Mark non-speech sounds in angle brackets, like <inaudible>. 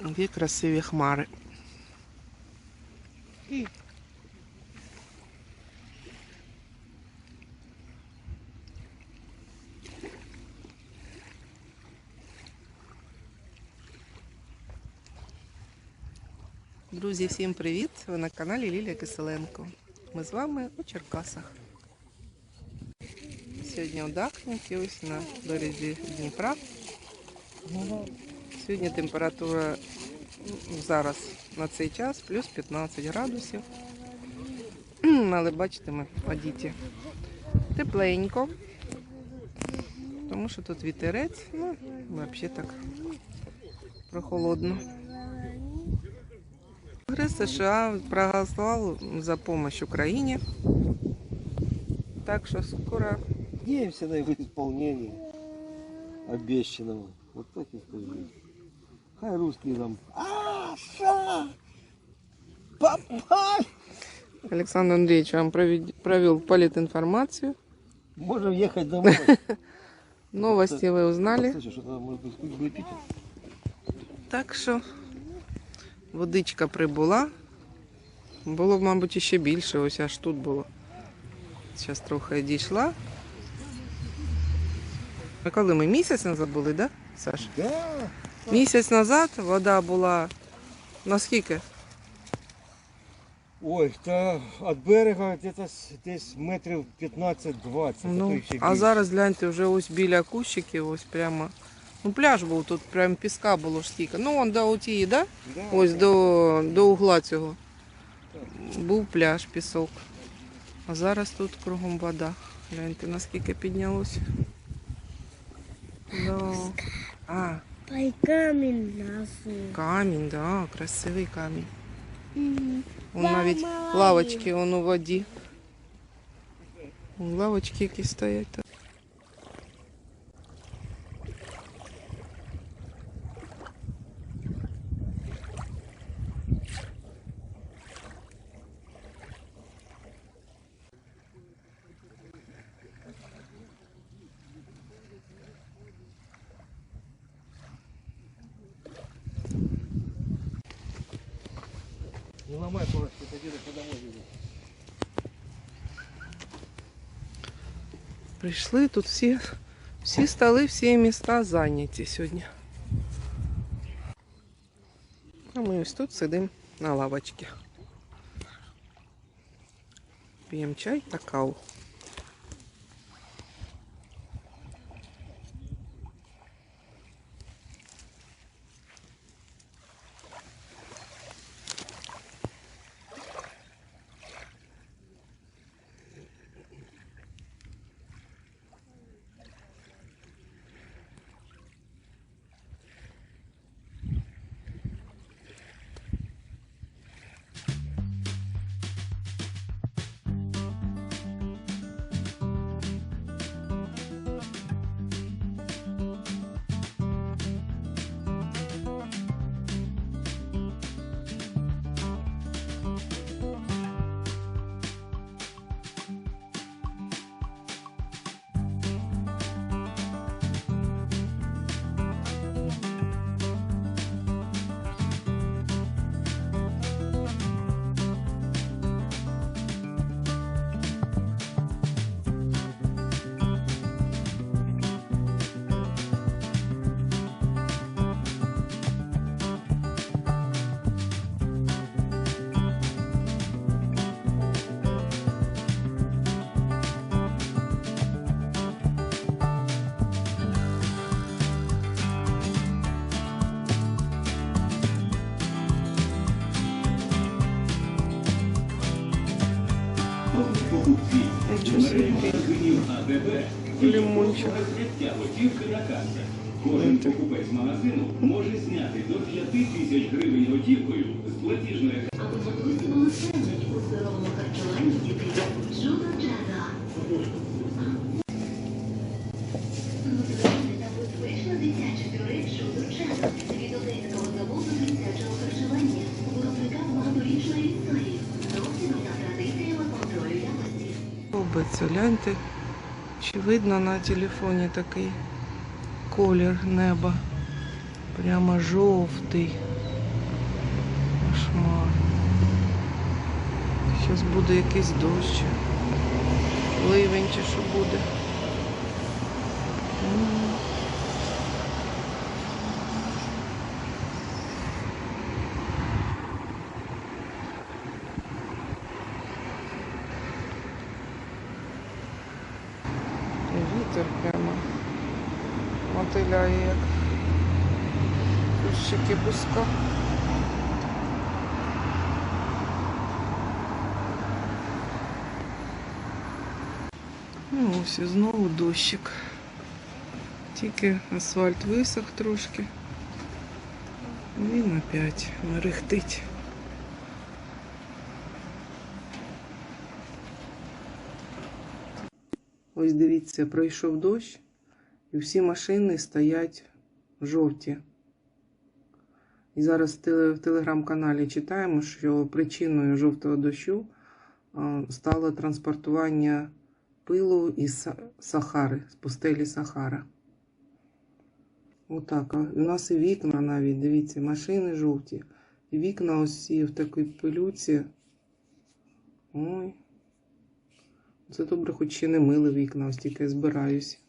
Дві красиві хмари. Друзі, всім привіт! Ви на каналі Лілія Киселенко. Ми з вами у Черкасах. Сьогодні у Дахніки, ось на березі Дніпра. Сьогодні температура ну, зараз на цей час плюс 15 градусів. Але бачите, ми одіті тепленько, тому що тут вітерець, ну, взагалі так прохолодно. Конгрес США проголосував за допомогу Україні. Так що скоро Надеемся на его исполнение обещанного. Вот так и скажу. Хай русские нам. Аша! Попай! Александр Андреевич вам провел политинформацию. Можем ехать домой. <laughs> Новости вы узнали. Так що водичка прибула. Було б, мабуть, ще більше, ось аж тут було. Зараз трохи дійшла. А коли ми місяць назад були, да, Саш? Да. Місяць назад вода була наскільки? Ой, та от берега где-то десь метрів 15-20. а Ну, а зараз гляньте, вже ось біля кущиків, ось прямо. Ну, пляж був тут, прям піска було ж стільки. Ну, вон до отії, да? Да, Ось да. до, до угла цього. Був пляж, пісок. А зараз тут кругом вода. Гляньте, наскільки піднялось. Да. А, Пай камінь насу. камінь, да, красивий камінь. Мгм. Вон навіть лавочки он у воді. Вон Лавочки які стоять. Ломай палочку, это дедушка домой едет. Прийшли тут всі, всі столи, всі міста зайняті сьогодні. А ми ось тут сидимо на лавочці. П'ємо чай та каву. Собі. Лимончик. Кожен покупець магазину може зняти до 5 тисяч гривень готівкою з платіжної Робиться, гляньте. Чи видно на телефоні такий колір неба? Прямо жовтий. Кошмар. Зараз буде якийсь дощ. Ливень чи що буде. М. І Вітер прямо мотиляє, як кущики пуска. Ну, ось і знову дощик. Тільки асфальт висох трошки. Він опять мерехтить. Ось дивіться, пройшов дощ, і всі машини стоять жовті. І зараз в телеграм-каналі читаємо, що причиною жовтого дощу стало транспортування пилу із Сахари, з пустелі Сахара. Отак. У нас і вікна навіть, дивіться, машини жовті. І вікна ось ці в такій пилюці. Ой. Це добре, хоч ще не мили вікна, ось тільки збираюсь.